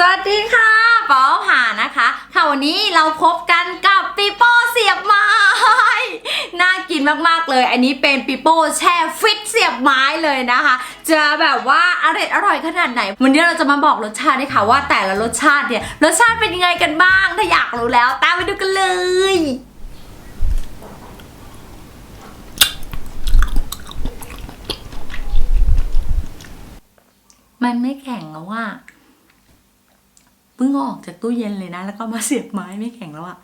สวัสดีค่ะป๋อผานะคะค่ะวันนี้เราพบกันกับปีโป้เสียบไม้ น่ากินมากๆเลย อันนี้เป็นปีโป้แช่ฟิตเสียบไม้เลยนะคะ จะแบบว่าอร่อยอร่อยขนาดไหน วันนี้เราจะมาบอกรสชาติให้ค่ะว่าแต่ละรสชาติเนี่ย รสชาติเป็นยังไงกันบ้าง ถ้าอยากรู้แล้ว ตามไปดูกันเลยมันไม่แข็งแล้วว่า เพิ่งออกจากตู้เย็นเลยนะ แล้วก็มาเสียบไม้ไม่แข็งแล้วอะ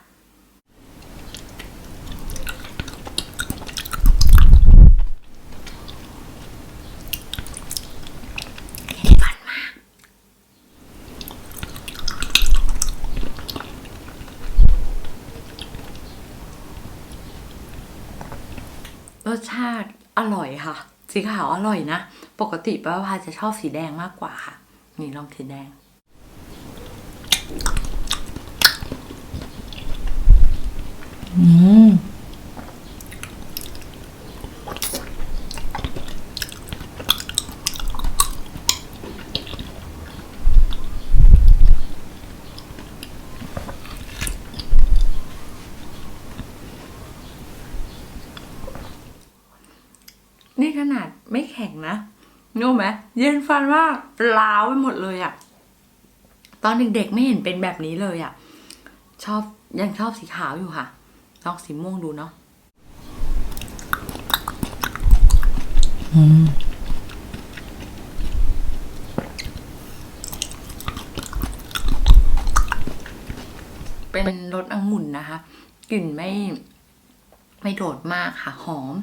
รสชาติอร่อยค่ะ สีขาวอร่อยนะ ปกติป้าพาจะชอบสีแดงมากกว่าค่ะ นี่ลองสีแดง อืมนี่ขนาดไม่แข็งนะรู้ไหมเย็นฟันมากล้าวไปหมดเลยอะ ตอนเด็กๆไม่เห็นเป็นแบบนี้เลยอะชอบยังชอบสีขาวอยู่ค่ะ ลองสีม่วงดูเนาะเป็นรสองุ่นนะคะ กลิ่นไม่ไม่โดดมากค่ะ หอม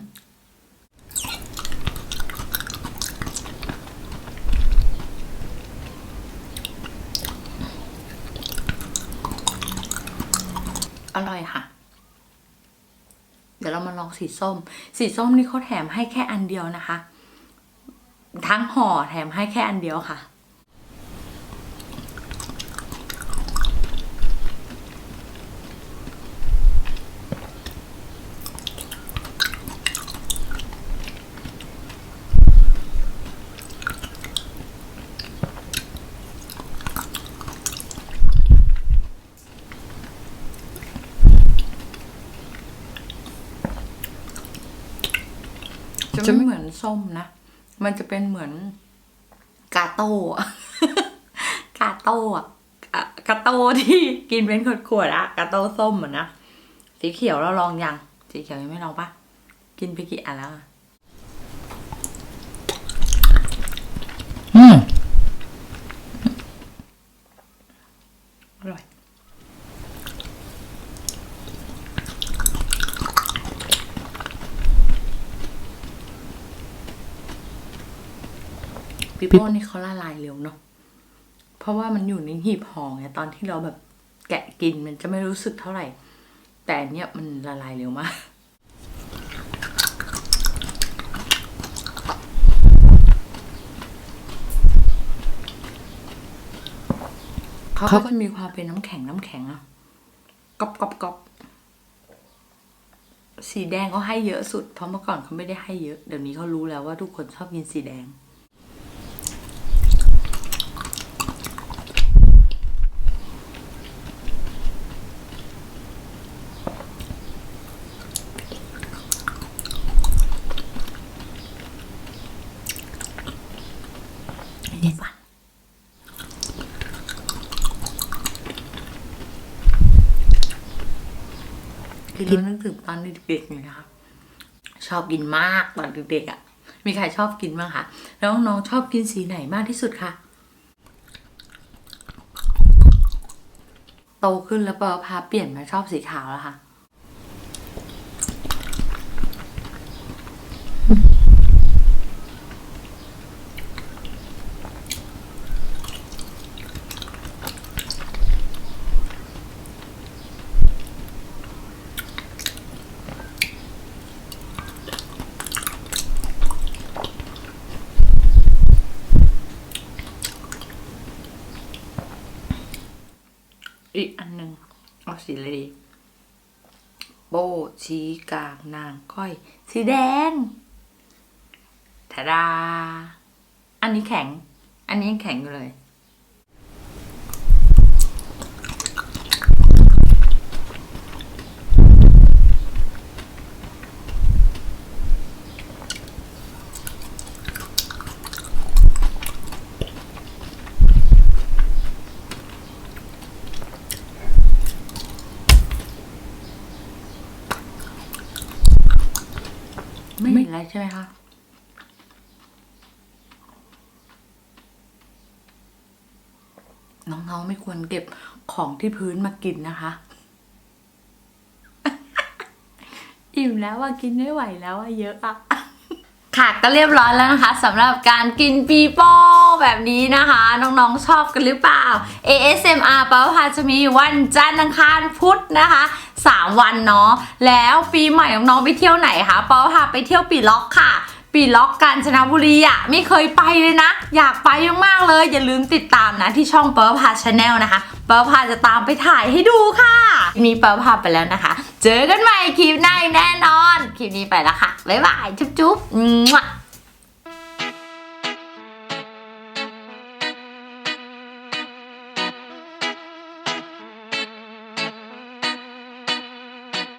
ร่อยค่ะ เดี๋ยวเรามาลองสีส้ม สีส้มนี่เขาแถมให้แค่อันเดียวนะคะ ทั้งห่อแถมให้แค่อันเดียวค่ะ จะไม่เหมือนส้มนะ มันจะเป็นเหมือนกาโต้อะกาโต้อะกากาโต้ที่กินเป็นขวดๆอะกาโต้ส้มอะนะ สีเขียวเราลองยัง สีเขียวยังไม่ลองปะกินไปกี่อันแล้วอะ อืม อร่อย ปิโป้นี่เขาละลายเร็วเนาะเพราะว่ามันอยู่ในหีบห่อไงตอนที่เราแบบแกะกินมันจะไม่รู้สึกเท่าไหร่ แต่อันเนี้ยมันละลายเร็วมากเขาก็จะมีความเป็นน้ำแข็งน้ำแข็งอะกรอบกรอบกรอบสีแดงเขาให้เยอะสุด เพราะเมื่อก่อนเขาไม่ได้ให้เยอะ เดี๋ยวนี้เขารู้แล้วว่าทุกคนชอบกินสีแดง เย็นฟันคือเรานึกถึงตอนเด็กๆเลยนะคะชอบกินมากตอนเด็กๆอะ่ะ มีใครชอบกินบ้างคะแล้วน้องชอบกินสีไหนมากที่สุดคะโตขึ้นแล้วปอพาเปลี่ยนมาชอบสีขาวแล้วค่ะ อีกอันหนึ่งเอาสีอะไรดีโบชี้กลางนางก้อย สีแดงทาดา อันนี้แข็ง อันนี้ยังแข็งอยู่เลย ใช่ไหมคะน้องๆไม่ควรเก็บของที่พื้นมากินนะคะ อิ่มแล้วว่ากินไม่ไหวแล้วว่าเยอะอะ ค่ะก็เรียบร้อยแล้วนะคะสำหรับการกินปีโป้แบบนี้นะคะ น้องๆชอบกันหรือเปล่า ASMR ป้าพาจะมีวันจันทร์อังคารพุธนะคะ 3 วันเนาะแล้วปีใหม่น้องๆไปเที่ยวไหนคะป้าพาไปเที่ยวปีล็อกค่ะ ปีล็อกกาญจนบุรีอะไม่เคยไปเลยนะ อยากไปมากๆเลย อย่าลืมติดตามนะที่ช่องเปิร์พาชาแนลนะคะเปิร์พาจะตามไปถ่ายให้ดูค่ะคลิปนี้เปิร์พาไปแล้วนะคะ เจอกันใหม่คลิปหน้าแน่นอน คลิปนี้ไปแล้วค่ะ บ๊ายบาย จุ๊บจุ๊บ